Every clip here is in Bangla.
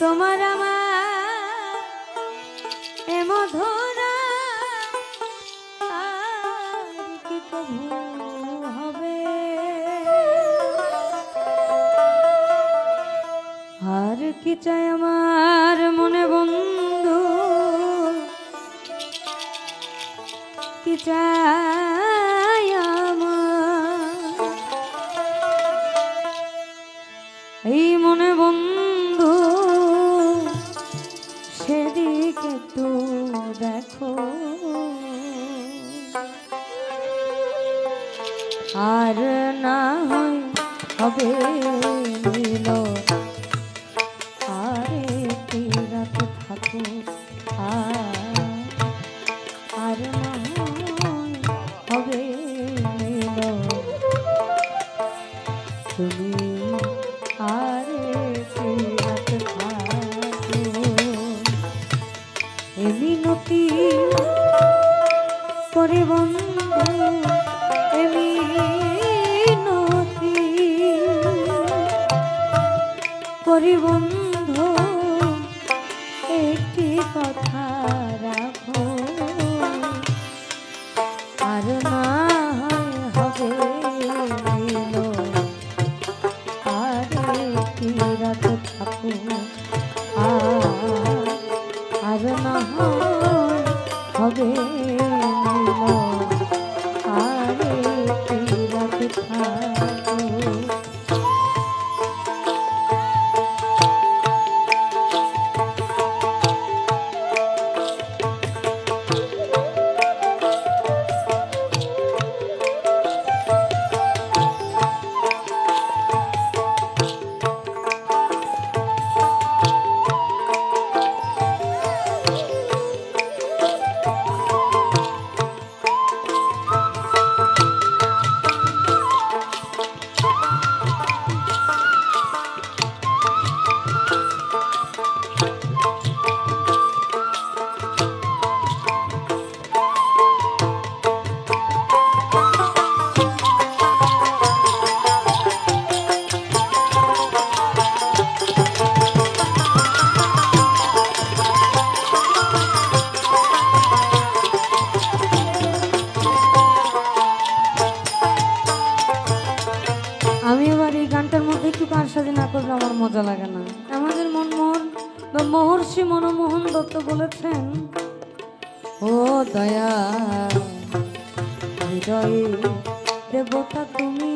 তোমার আমার এ মধুরা হবে? আর কি চাই আমার মনে বন্ধু? কি চাই আমার? এই মনে বন্ধু করি বন্ধু, একটি কথা রাখো। আর না হবে আরে কি রাত থাকো আর না হবে না করলে আমার মজা লাগে না। আমাদের মনমোহন বা মহর্ষি মনমোহন দত্ত বলেছেন, ও দয়া জয় দেবতা তুমি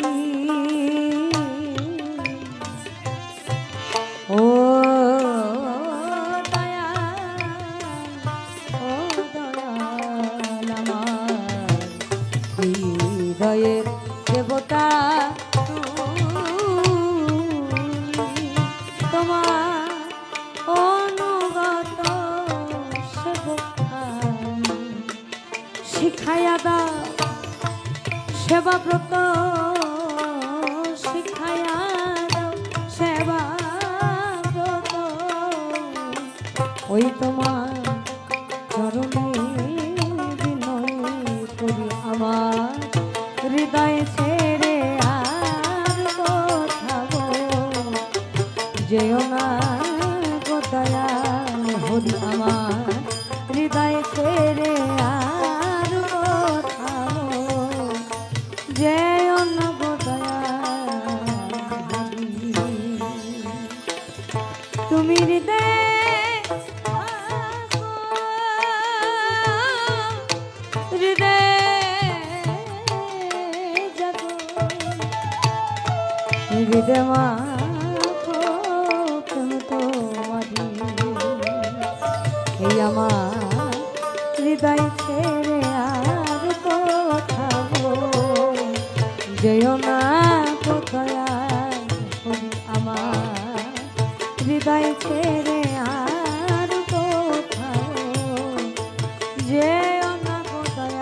ওই তোমার চরণে আমার হৃদয় ছেড়ে আর কোথাও যেও না গো দয়াল, হরি আমার হৃদয় ছেড়ে আর কোথাও যেও এই আমার, হৃদয় ছেড়ে আর কোথাও যেও না কোথায় আমার, হৃদয় ছেড়ে আর কোথাও না কোথায়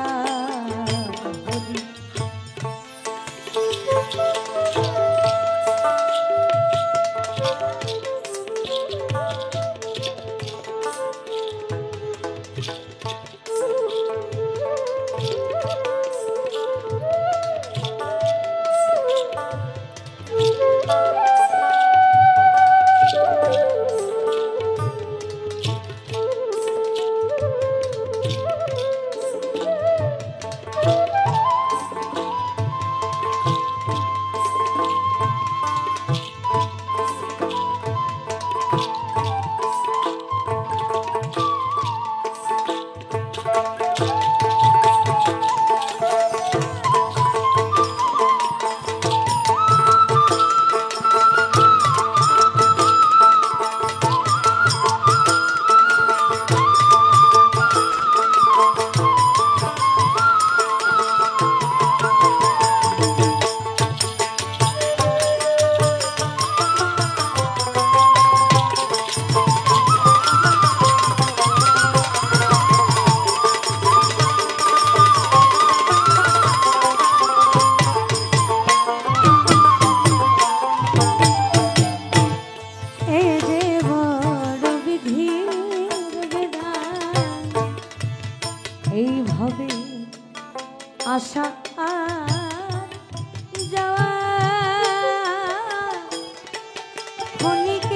ভুলি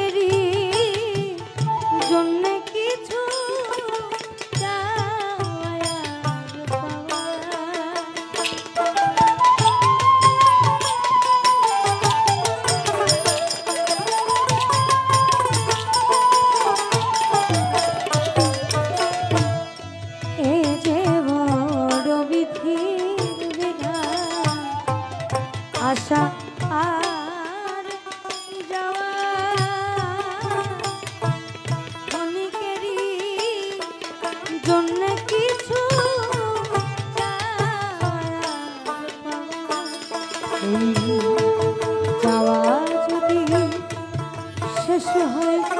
শেষ হইব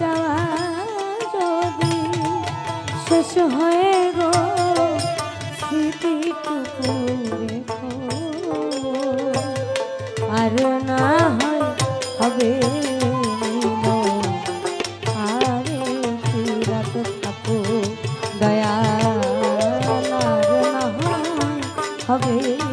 যাওয়া যদি শেষ হয়ে গো স্মৃতিটুকু আর না হয় হবে হবে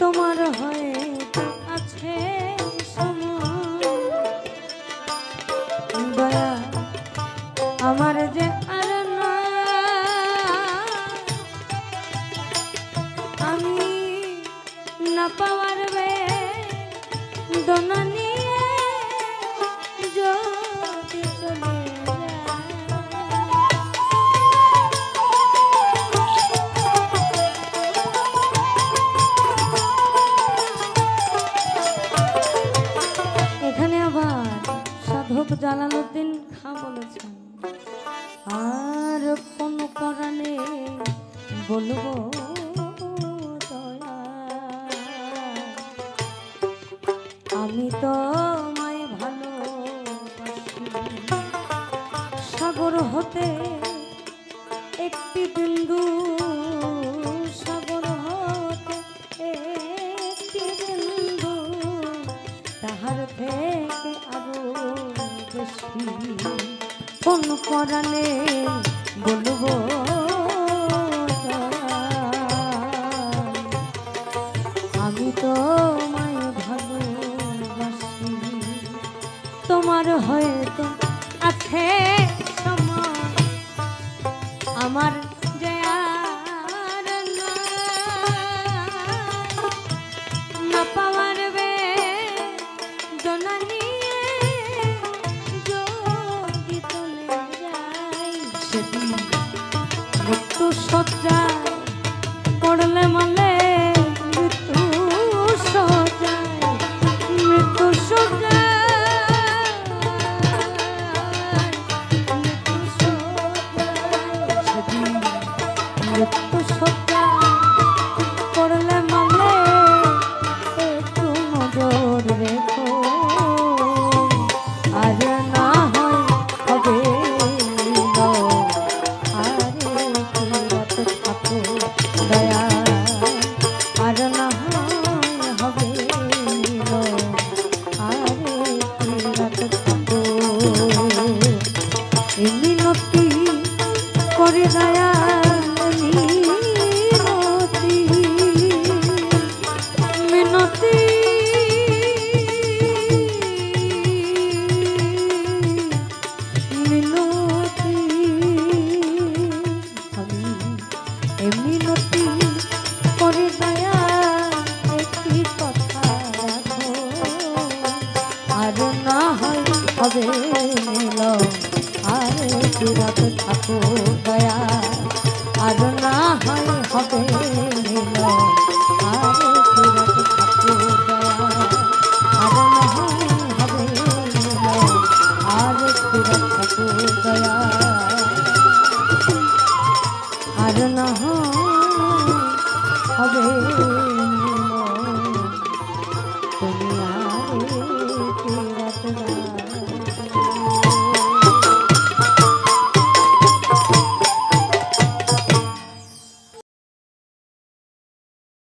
তোমার হয়ে আছে আমার যে আমি তোমায় ভালোবাসি। সাগর হতে একটি বিন্দু, সাগর হতে একটি বিন্দু, তাহার থেকে আরও বেশি। কোন করালে সজ্জায় পড়লে মলে মৃত্যু সজ্জায় মৃত্যু সজ্জায় মৃত্যু হবে নীল আর দূরত থাকো দয়া। আর না হয় হবে নীল আর দূরত থাকো আর না হয় হবে